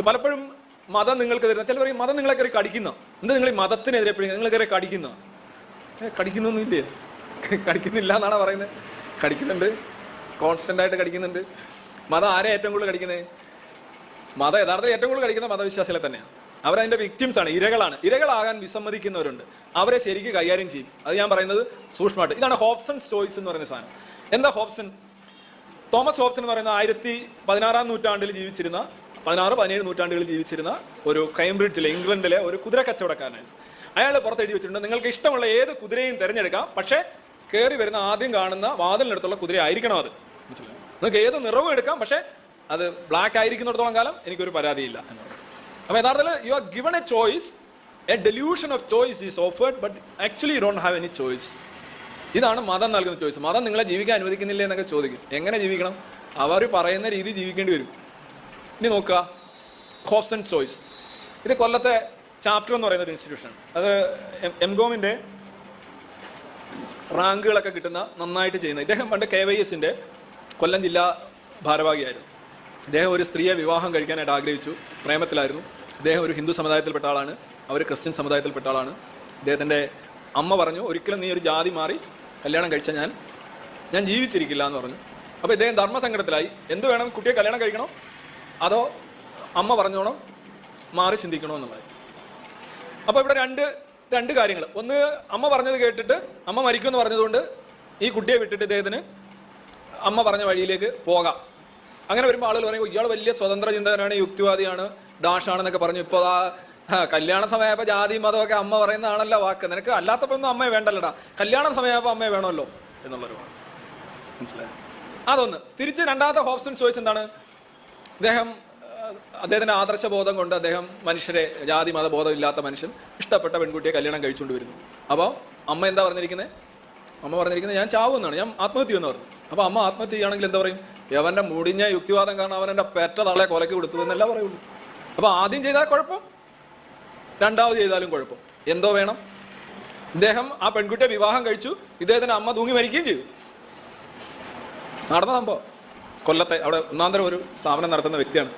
പലപ്പോഴും മതം നിങ്ങൾക്ക് തരുന്ന ചില പറയും മതം നിങ്ങളെ കയറി കടിക്കുന്ന. എന്താ നിങ്ങൾ ഈ മതത്തിനെതിരെ നിങ്ങൾ കയറി കടിക്കുന്ന. കടിക്കുന്നൊന്നുമില്ലേ? കടിക്കുന്നില്ല എന്നാണ് പറയുന്നത് കടിക്കുന്നുണ്ട്. കോൺസ്റ്റന്റ് ആയിട്ട് കടിക്കുന്നുണ്ട്. മതം ആരെ ഏറ്റവും കൂടുതൽ കടിക്കുന്നത് മതം യഥാർത്ഥത്തിൽ ഏറ്റവും കൂടുതൽ കടിക്കുന്ന മതവിശ്വാസികളെ തന്നെയാണ്. അവരതിന്റെ വിക്ടിംസ് ആണ് ഇരകളാണ്. ഇരകളാകാൻ വിസമ്മതിക്കുന്നവരുണ്ട്. അവരെ ശരിക്ക് കൈകാര്യം ചെയ്യും. അത് ഞാൻ പറയുന്നത് സൂക്ഷ്മമായിട്ട്. ഇതാണ് ഹോപ്സൺ ചോയ്സ് എന്ന് പറയുന്ന സാധനം. എന്താ ഹോപ്സൺ തോമസ് ഹോപ്സൺ എന്ന് പറയുന്ന ആയിരത്തി പതിനാറാം നൂറ്റാണ്ടിൽ ജീവിച്ചിരുന്ന പതിനാറ് പതിനേഴ് നൂറ്റാണ്ടുകളിൽ ജീവിച്ചിരുന്ന ഒരു കൈംബ്രിഡ്ജിലെ ഇംഗ്ലണ്ടിലെ ഒരു കുതിര കച്ചവടക്കാരനെ അയാൾ പുറത്ത് എഴുതി വെച്ചിട്ടുണ്ട് നിങ്ങൾക്ക് ഇഷ്ടമുള്ള ഏത് കുതിരയും തിരഞ്ഞെടുക്കാം പക്ഷേ കയറി വരുന്ന ആദ്യം കാണുന്ന വാതിലിനടുത്തുള്ള കുതിര ആയിരിക്കണം അത്. മനസ്സിലായി? നിങ്ങൾക്ക് ഏത് നിറവും എടുക്കാം പക്ഷേ അത് ബ്ലാക്ക് ആയിരിക്കുന്നിടത്തോളം കാലം എനിക്കൊരു പരാതിയില്ല. എന്നുള്ളത്. അപ്പോൾ യഥാർത്ഥത്തിൽ you are given a choice a delusion of choice is offered but actually you don't have any choice ഇതാണ് മതം നൽകുന്ന ചോയ്സ് മതം നിങ്ങളെ ജീവിക്കാൻ അനുവദിക്കുന്നില്ല എന്നൊക്കെ ചോദിക്കും. എങ്ങനെ ജീവിക്കണം? അവർ പറയുന്ന രീതി ജീവിക്കേണ്ടി വരും. ഇനി നോക്കുക. ഹോപ്സ് ആൻഡ് ചോയ്സ് ഇത് കൊല്ലത്തെ ചാപ്റ്റർ എന്ന് പറയുന്ന ഒരു ഇൻസ്റ്റിറ്റ്യൂഷൻ അത് എം- എം റാങ്കുകളൊക്കെ കിട്ടുന്ന നന്നായിട്ട് ചെയ്യുന്ന ഇദ്ദേഹം പണ്ട് കെ വൈ എസിന്റെ കൊല്ലം ജില്ലാ ഭാരവാഹിയായിരുന്നു. ഇദ്ദേഹം ഒരു സ്ത്രീയെ വിവാഹം കഴിക്കാനായിട്ട് ആഗ്രഹിച്ചു. പ്രേമത്തിലായിരുന്നു. ഇദ്ദേഹം ഒരു ഹിന്ദു സമുദായത്തിൽപ്പെട്ട ആളാണ്. അവർ ക്രിസ്ത്യൻ സമുദായത്തിൽപ്പെട്ട ആളാണ്. ഇദ്ദേഹത്തിന്റെ അമ്മ പറഞ്ഞു ഒരിക്കലും നീ ഒരു ജാതി മാറി കല്യാണം കഴിച്ചാൽ ഞാൻ ഞാൻ ജീവിച്ചിരിക്കില്ല എന്ന് പറഞ്ഞു. അപ്പോൾ ഇദ്ദേഹം ധർമ്മസങ്കടത്തിലായി. എന്ത് വേണം? കുട്ടിയെ കല്യാണം കഴിക്കണോ? അതോ അമ്മ പറഞ്ഞോണം മാറി ചിന്തിക്കണോ എന്നുള്ളത്. അപ്പോൾ ഇവിടെ രണ്ട് രണ്ട് കാര്യങ്ങൾ ഒന്ന് അമ്മ പറഞ്ഞത് കേട്ടിട്ട് അമ്മ മരിക്കുമെന്ന് പറഞ്ഞതുകൊണ്ട് ഈ കുട്ടിയെ വിട്ടിട്ട് ഇദ്ദേഹത്തിന് അമ്മ പറഞ്ഞ വഴിയിലേക്ക് പോകാം. അങ്ങനെ വരുമ്പോൾ ആളുകൾ പറയും ഇയാൾ വലിയ സ്വതന്ത്ര ചിന്തകനാണ് യുക്തിവാദിയാണ് ഡാഷാണെന്നൊക്കെ പറഞ്ഞു. ഇപ്പോൾ ആ കല്യാണ സമയമായപ്പോൾ ജാതി മതമൊക്കെ അമ്മ പറയുന്നതാണല്ലോ വാക്ക്. നിനക്ക് അല്ലാത്തപ്പോഴൊന്നും അമ്മയെ വേണ്ടല്ലടാ. കല്യാണ സമയമായപ്പോൾ അമ്മയെ വേണമല്ലോ എന്നുള്ളൊരു മനസ്സിലായി? അതൊന്ന്. തിരിച്ച് രണ്ടാമത്തെ ഹോപ്സൺ ചോയ്സ് എന്താണ് അദ്ദേഹം അദ്ദേഹത്തിന്റെ അദ്ദേഹത്തിന്റെ ആദർശ ബോധം കൊണ്ട് അദ്ദേഹം മനുഷ്യരെ ജാതി മതബോധം ഇല്ലാത്ത മനുഷ്യൻ ഇഷ്ടപ്പെട്ട പെൺകുട്ടിയെ കല്യാണം കഴിച്ചുകൊണ്ട് വരുന്നു അപ്പോൾ അമ്മ എന്താ പറഞ്ഞിരിക്കുന്നത് അമ്മ പറഞ്ഞിരിക്കുന്നത് ഞാൻ ചാവുമെന്നാണ്. ഞാൻ ആത്മഹത്യ എന്ന് പറഞ്ഞു. അപ്പോൾ അമ്മ ആത്മഹത്യ ചെയ്യുകയാണെങ്കിൽ എന്താ പറയും? യവന്റെ മുടിഞ്ഞ യുക്തിവാദം കാരണം അവൻ എന്റെ പെറ്റ തളെ കൊലക്ക് കൊടുത്തു എന്നല്ല പറയുള്ളൂ. അപ്പോൾ ആദ്യം ചെയ്താൽ കുഴപ്പം രണ്ടാമത് ചെയ്താലും കുഴപ്പം. എന്തോ വേണം. ഇദ്ദേഹം ആ പെൺകുട്ടിയെ വിവാഹം കഴിച്ചു ഇദ്ദേഹത്തിന്റെ അമ്മ തൂങ്ങി മരിക്കുകയും ചെയ്തു. നടന്ന സംഭവം. കൊല്ലത്തെ അവിടെ ഒന്നാന്തരം ഒരു സ്ഥാപനം നടത്തുന്ന വ്യക്തിയാണ്